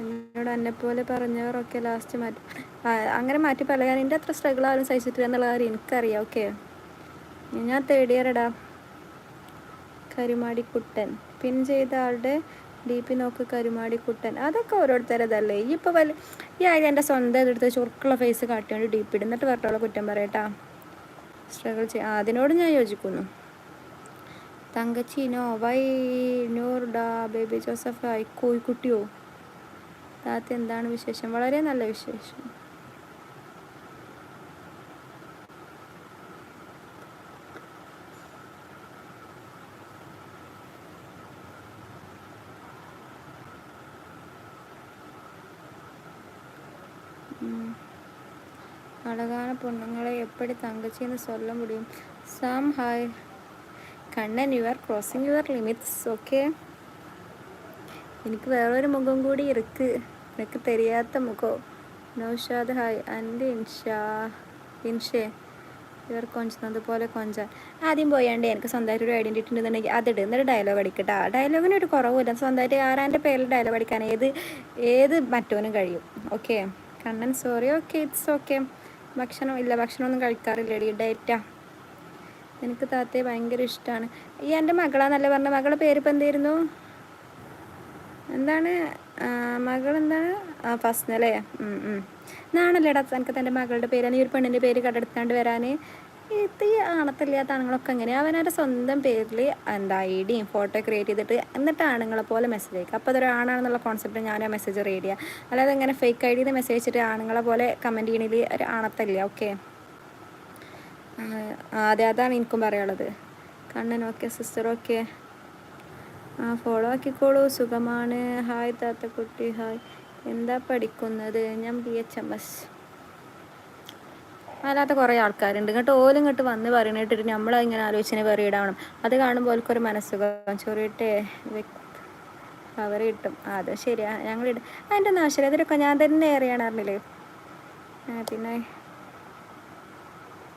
എന്നോട് എന്നെപ്പോലെ പറഞ്ഞവരൊക്കെ ലാസ്റ്റ് മാറ്റി അങ്ങനെ മാറ്റി പറയാൻ എന്റെ അത്ര സ്ട്രഗിൾ ആരും സഹിച്ചിട്ടില്ല എന്നുള്ള കാര്യം എനിക്കറിയാം. ഓക്കെ ഞാൻ തേർഡ് ഇയർ ഇടാം കരുമാടിക്കുട്ടൻ. പിൻ ചെയ്ത ആളുടെ ഡി പി നോക്ക് കരുമാടിക്കുട്ടൻ. അതൊക്കെ ഓരോരുത്തരതല്ലേ ഈ ഇപ്പോൾ വലിയ ഈ ആയത് എന്റെ സ്വന്തം ഇതെടുത്ത് ചുരുക്കുള്ള ഫേസ് കാട്ടിയോണ്ട് ഡി പി ഇടുന്നിട്ട് പറഞ്ഞോളെ കുറ്റം പറയട്ടാ സ്ട്രഗിൾ ചെയ്യാം അതിനോട് ഞാൻ യോജിക്കുന്നു. തങ്കച്ചി നോ വൈ നൂർ ഡാ ബേബി ജോസഫ് ആയി കോഴിക്കുട്ടിയോ താത്ത എന്താണ് വിശേഷം? വളരെ നല്ല വിശേഷം. അടകാന പൊണ്ണുങ്ങളെ എപ്പടി തങ്കച്ചിന്ന് സ്വല്ല മുടിയും Sam hi. Kannan you are crossing your limits okay? എനിക്ക് വേറൊരു മുഖം കൂടി ഇറുക്ക്. എനിക്ക് തെരിയാത്ത മുഖോ? നൗഷാദ് ഹായ് എന്റെ ഇൻഷാ ഇൻഷേ. ഇവർ കൊഞ്ചുന്നത് പോലെ കൊഞ്ചാൻ. ആദ്യം പോയാണ്ട് എനിക്ക് സ്വന്തമായിട്ട് ഒരു ഐഡന്റിറ്റി ഉണ്ടെന്നുണ്ടെങ്കിൽ അതിട് എന്നിട്ട് ഡയലോഗ് അടിക്കട്ടെ ഡയലോഗിന് ഒരു കുറവില്ല സ്വന്തമായിട്ട് ആരാന്റെ പേരിൽ ഡയലോഗ് അടിക്കാൻ ഏത് ഏത് മറ്റവനും കഴിയും. Okay Kannan sorry okay it's okay ഭക്ഷണം ഇല്ല. ഭക്ഷണമൊന്നും കഴിക്കാറില്ല ഡി ഡയറ്റാ എനിക്ക് താത്തയെ ഭയങ്കര ഇഷ്ടമാണ് ഈ എന്റെ മകളാന്നല്ലേ പറഞ്ഞ? മകളുടെ പേര് ഇപ്പം എന്തായിരുന്നു എന്താണ് മകൾ എന്താണ് ആ ഫസ്റ്റ് അല്ലേ എന്നാണല്ലേടാ എനിക്ക് തന്റെ മകളുടെ പേരാണ്. ഈ ഒരു പെണ്ണിന്റെ പേര് കടെടുത്താണ്ട് വരാൻ ഇത് ഈ ആണത്തില്ലാത്ത ആണുങ്ങളൊക്കെ എങ്ങനെ അവനവരുടെ സ്വന്തം പേരിൽ എന്താ ഐ ഡിയും ഫോട്ടോ ക്രിയേറ്റ് ചെയ്തിട്ട് എന്നിട്ട് ആണുങ്ങളെ പോലെ മെസ്സേജ് അയക്കുക അപ്പോൾ അതൊരു ആണാണെന്നുള്ള കോൺസെപ്റ്റ് ഞാൻ ആ മെസ്സേജ് റീഡ് ചെയ്യുക അല്ലാതെ ഇങ്ങനെ ഫേക്ക് ഐ ഡിയിൽ മെസ്സേജ് വെച്ചിട്ട് ആണുങ്ങളെ പോലെ കമന്റ് ചെയ്യണതിൽ ഒരു ആണത്തല്ല? ഓക്കെ. അതെ അതാണ് എനിക്കും പറയാനുള്ളത്. Kannan okay sister okay. ആ ഫോളോ ആക്കിക്കോളൂ. സുഖമാണ്. ഹായ് താത്തക്കുട്ടി ഹായ്. എന്താ പഠിക്കുന്നത്? ഞാൻ ബി എച്ച് എം എസ് അല്ലാത്ത കുറേ ആൾക്കാരുണ്ട്. ഇങ്ങോട്ട് ഓലും ഇങ്ങോട്ട് വന്ന് ഇങ്ങനെ ആലോചിച്ചിനെ പറയിടാവണം അത് കാണുമ്പോൾ ഓൽക്കൊരു മനസ്സുഖം ചൊറിയിട്ടേ അവർ കിട്ടും. അത് ശരിയാ. ഞങ്ങൾ ഇടും അതിന്റെ അതിലൊക്കെ ഞാൻ തന്നെ ഏറിയാണ് അറിഞ്ഞില്ലേ? പിന്നെ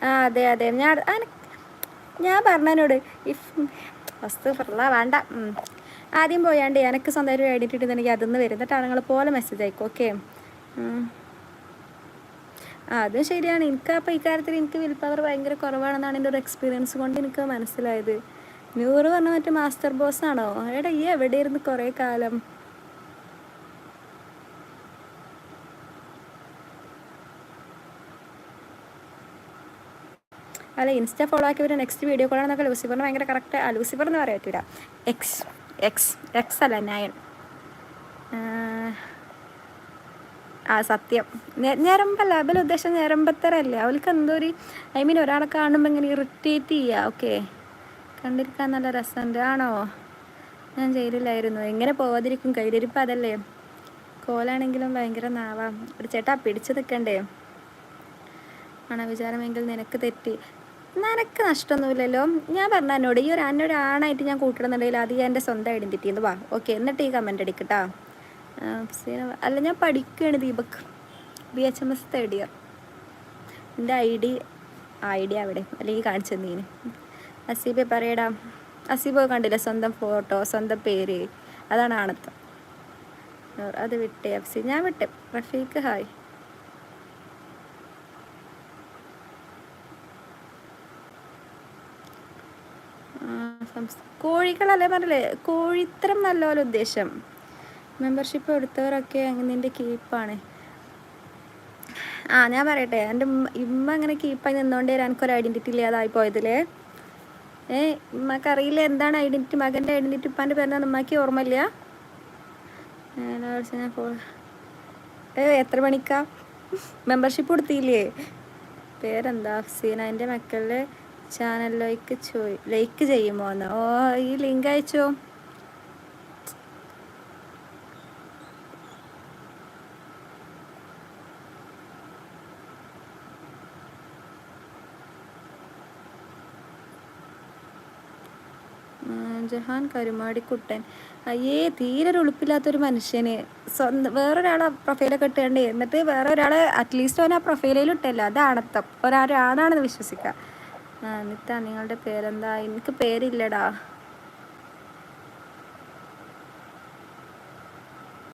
ആ അതെ അതെ. ഞാൻ ഞാൻ പറഞ്ഞതിനോട് ഇഫ് വസ്തു ഫുള്ള വേണ്ട. ആദ്യം പോയാണ്ട് എനിക്ക് സ്വന്തമായിട്ട് ഐഡന്റിറ്റി ഉണ്ടെന്നുണ്ടെങ്കിൽ അതൊന്ന് വരും എന്നിട്ട് ആളുകൾ പോലെ മെസ്സേജ് അയക്കും ഓക്കെ അതും ശരിയാണ്. എനിക്ക് അപ്പോൾ ഇക്കാര്യത്തിൽ എനിക്ക് വിൽ പവർ ഭയങ്കര കുറവാണെന്നാണ് എന്റെ ഒരു എക്സ്പീരിയൻസ് കൊണ്ട് എനിക്ക് മനസ്സിലായത്. ന്യൂറ് പറഞ്ഞ മറ്റേ മാസ്റ്റർ ബോസ് ആണോ? എടാ ഈ എവിടെയായിരുന്നു കുറേ കാലം? അല്ല ഇൻസ്റ്റ ഫോളോ ആക്കി വരുന്ന നെക്സ്റ്റ് വീഡിയോ കോളാണെന്നൊക്കെ ലൂസിഫറിന് ഭയങ്കര കറക്റ്റ് ആ ലൂസിഫർ എന്ന് പറയാൻ പറ്റില്ല എക്സ് എക്സ് എക്സ് അല്ല നയൻ. ആ സത്യം. ഞരമ്പല്ല അവൽ ഉദ്ദേശം ഞരമ്പത്തരല്ലേ. അവൾക്ക് എന്തോ ഒരു ഐ മീൻ ഒരാളെ കാണുമ്പോൾ ഇങ്ങനെ ഇറിറ്റേറ്റ് ചെയ്യുക ഓക്കെ കണ്ടിരിക്കാൻ നല്ല രസമുണ്ട് ആണോ? ഞാൻ ചെയ്തില്ലായിരുന്നു എങ്ങനെ പോവാതിരിക്കും? കയ്യിലിരിപ്പ് അതല്ലേ. കോലാണെങ്കിലും ഭയങ്കര നാവാം. ഒരു ചേട്ടാ പിടിച്ചു നിൽക്കണ്ടേ ആണോ വിചാരമെങ്കിൽ നിനക്ക് തെറ്റി. നിനക്ക് നഷ്ടമൊന്നുമില്ലല്ലോ. ഞാൻ പറഞ്ഞ എന്നോട് ഈ ഒരു എന്നോട് ആണായിട്ട് ഞാൻ കൂട്ടണമെന്നുണ്ടെങ്കിൽ അത് ഞാൻ എന്റെ സ്വന്തം ഐഡന്റിറ്റി എന്ന് വാ ഓക്കെ എന്നിട്ട് ഈ കമന്റ് അടിക്കട്ടാ അല്ല ഞാൻ പഠിക്കുകയാണ് Deepak. B H M S third year എന്റെ ഐ ഡി ഐ ഡി അവിടെ അല്ലെങ്കിൽ കാണിച്ചു തന്നീന്. അസീബെ പറയടാ അസീബ് കണ്ടില്ല? സ്വന്തം ഫോട്ടോ സ്വന്തം പേര്. അതാണ് ആണത്തം. അത് വിട്ടേ അഫ്സി. ഞാൻ വിട്ടേ. റഫീഖ് ഹായ്. കോഴികളല്ലേ പറഞ്ഞില്ലേ? കോഴിത്തരം നല്ല പോലെ ഉദ്ദേശം. മെമ്പർഷിപ്പ് എടുത്തവരൊക്കെ നിന്റെ കീപ്പാണ്. ആ ഞാൻ പറയട്ടെ. എന്റെ ഇമ്മ അങ്ങനെ കീപ്പായി നിന്നുകൊണ്ട് എനിക്കൊരു ഐഡന്റിറ്റി ഇല്ലാതായി പോയതിലേ. ഏ ഇമ്മക്ക് അറിയില്ല എന്താണ് ഐഡന്റിറ്റി മകന്റെ ഐഡന്റിറ്റി ഇപ്പാന്റെ പേരെന്താ ഉമ്മക്ക് ഓർമ്മയില്ല? ഏ എത്ര മണിക്കാ? മെമ്പർഷിപ്പ് കൊടുത്തില്ലേ? പേരെന്താ? അഫ്സീന എന്റെ മക്കളുടെ ചാനൽ ലൈക്ക് ചോയ് ലൈക്ക് ചെയ്യുമോ എന്ന് ഓ ഈ ലിങ്ക് അയച്ചോ? ജഹാൻ കരുമാടിക്കുട്ടൻ അയ്യേ തീരെ ഉളുപ്പില്ലാത്തൊരു മനുഷ്യന്. സ്വന്തം വേറൊരാളെ പ്രൊഫൈലൊക്കെ ഇട്ടേണ്ടേ? എന്നിട്ട് വേറെ ഒരാളെ അറ്റ്ലീസ്റ്റ് അവൻ ആ പ്രൊഫൈലിൽ ഇട്ടല്ലോ. അതാണത്തം ഒരാളാണെന്ന് വിശ്വസിക്കുക നിത്ത നിങ്ങളുടെ പേരെന്താ? എനിക്ക് പേരില്ലടാ.